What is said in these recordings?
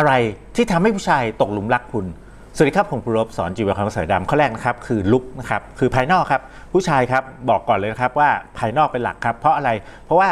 อะไรที่ทำให้ผู้ชายตกหลุมรักคุณ สวัสดีครับ ผมปรบสอนจีวรคำภาษาดำข้อแรกนะครับคือลุกนะครับคือภายนอกครับ ผู้ชายครับบอกก่อนเลยนะครับว่าภายนอกเป็นหลักครับ เพราะอะไรเพราะว่า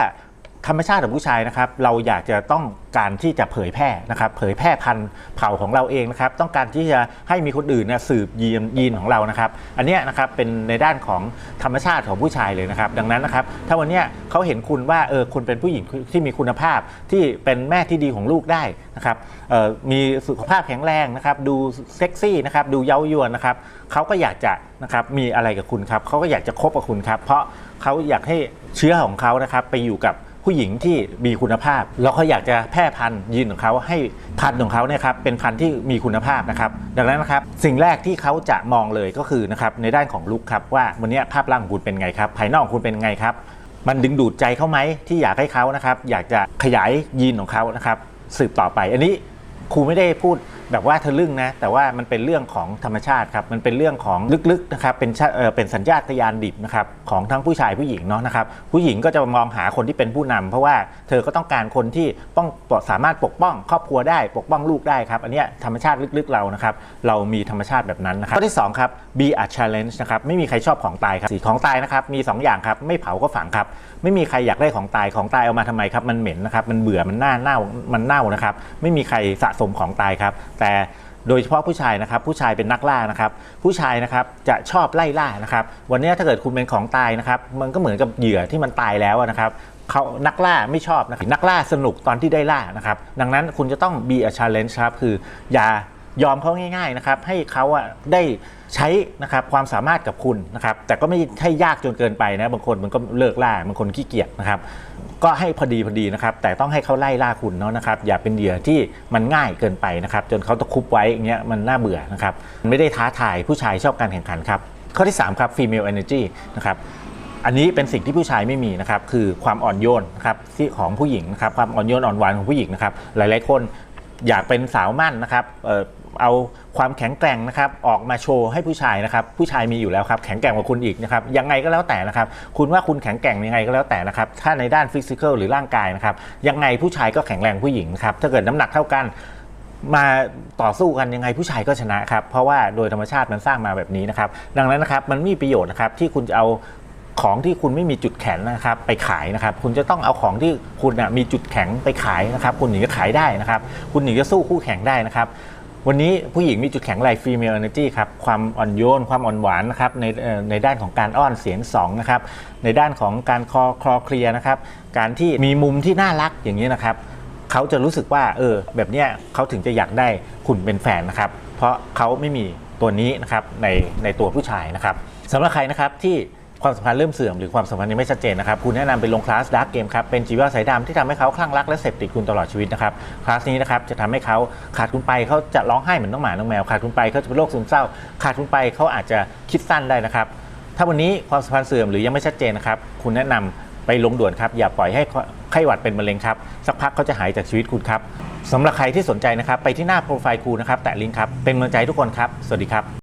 ธรรมชาติของผู้ชายนะครับ เราอยากจะต้องการที่จะเผยแพร่นะครับ เผยแพร่พันธุ์เผ่าของเราเองนะครับ ต้องการที่จะให้มีคนอื่นเนี่ยสืบยีนยีนของเรานะครับ อันเนี้ยนะครับเป็นในด้านของธรรมชาติของผู้ชายเลยนะครับ ดังนั้นนะครับ ถ้าวันเนี้ยเขาเห็นคุณว่าเออคุณเป็นผู้หญิงที่มีคุณภาพที่เป็นแม่ที่ดีของลูกได้นะครับออมีสุขภาพแข็งแรงนะครับ ดูเซ็กซี่นะครับ ดูเย้ายวนนะครับเขาก็อยากจะนะครับมีอะไรกับคุณครับเขาก็อยากจะคบกับคุณครับ เพราะเขาอยากให้เชื้อของเขานะครับไปอยู่กับ ผู้หญิงที่มีคุณภาพ แล้วเขาอยากจะแพร่พันธุ์ยีนของเขาให้พันธุ์ของเขาเนี่ยครับเป็นพันธุ์ที่มีคุณภาพนะครับดังนั้นนะครับสิ่งแรกที่เขาจะมองเลยก็คือนะครับในด้านของลุคครับว่าวันนี้ภาพร่างของคุณเป็นไงครับภายนอกคุณเป็นไงครับมันดึงดูดใจเขาไหมที่อยากให้เขานะครับอยากจะขยายยีนของเขานะครับสืบต่อไป อันนี้ครูไม่ได้พูด แบบว่าทะลึ่งนะ แต่ว่ามันเป็นเรื่องของธรรมชาติครับ มันเป็นเรื่องของลึกๆนะครับ เป็นเออเป็นสัญญาตญาณดิบนะครับของทั้งผู้ชายผู้หญิงเนาะนะครับ ผู้หญิงก็จะมองหาคนที่เป็นผู้นำเพราะว่าเธอก็ต้องการคนที่ป้องสามารถปกป้องครอบครัวได้ปกป้องลูกได้ครับ อันเนี้ยธรรมชาติลึกๆเรานะครับ เรามีธรรมชาติแบบนั้นนะครับข้อที่สองครับ be a challenge นะครับ ไม่มีใครชอบของตายครับสีของตายนะครับ มีสองอย่างครับ ไม่เผาก็ฝังครับ ไม่มีใครอยากได้ของตาย ของตายเอามาทำไมครับ มันเหม็นนะครับ มันเบื่อ มันหน้าเน่า มันเน่านะครับ ไม่มีใครสะสมของตายครับแต่โดยเฉพาะผู้ชายนะครับผู้ชายเป็นนักล่านะครับผู้ชายนะครับจะชอบไล่ล่านะครับวันนี้ถ้าเกิดคุณเป็นของตายนะครับมันก็เหมือนกับเหยื่อที่มันตายแล้วนะครับเขานักล่าไม่ชอบนะครับนักล่าสนุกตอนที่ได้ล่านะครับดังนั้นคุณจะต้อง be a challenge ครับคืออย่า ยอมเขาง่ายๆนะครับให้เขาอะได้ใช้นะครับความสามารถกับคุณนะครับแต่ก็ไม่ให้ยากจนเกินไปนะบางคนมันก็เลิกล่าบางคนขี้เกียจนะครับก็ให้พอดีพอดีนะครับแต่ต้องให้เขาไล่ล่าคุณเนาะนะครับอย่าเป็นเหยื่อที่มันง่ายเกินไปนะครับจนเขาตะคุบไว้อย่างเงี้ยมันน่าเบื่อนะครับไม่ได้ท้าทายผู้ชายชอบการแข่งขันครับข้อที่ 3 ครับ female energy นะครับอันนี้เป็นสิ่งที่ผู้ชายไม่มีนะครับคือความอ่อนโยนนะครับที่ของผู้หญิงนะครับความอ่อนโยนอ่อนหวานของผู้หญิงนะครับหลาย ๆ คน อยากเป็นสาวมั่นนะครับเออเอาความแข็งแกร่งนะครับออกมาโชว์ให้ผู้ชายนะครับผู้ชายมีอยู่แล้วครับแข็งแกร่งกว่าคุณอีกนะครับยังไงก็แล้วแต่นะครับคุณว่าคุณแข็งแกร่งยังไงก็แล้วแต่นะครับถ้าในด้านฟิสิกอลหรือร่างกายนะครับยังไงผู้ชายก็แข็งแรงผู้หญิงครับถ้าเกิดน้ำหนักเท่ากันมาต่อสู้กันยังไงผู้ชายก็ชนะครับ เพราะว่าโดยธรรมชาติมันสร้างมาแบบนี้นะครับ ดังนั้นนะครับมันมีประโยชน์นะครับที่คุณจะเอา ของที่คุณไม่มีจุดแข็งนะครับไปขายนะครับ คุณจะต้องเอาของที่คุณนะมีจุดแข็งไปขายนะครับ คุณถึงจะขายได้นะครับ คุณถึงจะสู้คู่แข่งได้นะครับ วันนี้ผู้หญิงมีจุดแข็งอะไร female energy ครับความอ่อนโยน ความอ่อนหวานนะครับในในด้านของการอ้อนเสียงสองนะครับในด้านของการคอคลอเคลียนะครับการที่มีมุมที่น่ารักอย่างนี้นะครับเขาจะรู้สึกว่าเออแบบเนี้ยเขาถึงจะอยากได้คุณเป็นแฟนนะครับ เพราะเขาไม่มีตัวนี้นะครับในในตัวผู้ชายนะครับสำหรับใครนะครับที่ ความสัมพันธ์เริ่มเสื่อมหรือความสัมพันธ์ยังไม่ชัดเจนนะครับคุณแนะนำไปลงคลาสดาร์กเกมครับเป็นจีวาสายดำที่ทำให้เขาคลั่งรักและเสพติดคุณตลอดชีวิตนะครับคลาสนี้นะครับจะทำให้เขาขาดคุณไปเขาจะร้องไห้เหมือนน้องหมาน้องแมวขาดคุณไปเขาจะเป็นโรคซึมเศร้า ขาดคุณไปเขาอาจจะคิดสั้นได้นะครับถ้าวันนี้ความสัมพันธ์เสื่อมหรือยังไม่ชัดเจนนะครับคุณแนะนำไปลงด่วนครับอย่าปล่อยให้ไข้หวัดเป็นมะเร็งครับสักพักเขาจะหายจากชีวิตคุณครับสำหรับใครที่สนใจนะครับไปที่หน้าโปรไฟล์ครูนะครับแตะลิงก์ครับเป็นกำลังใจให้ทุกคนครับสวัสดีครับ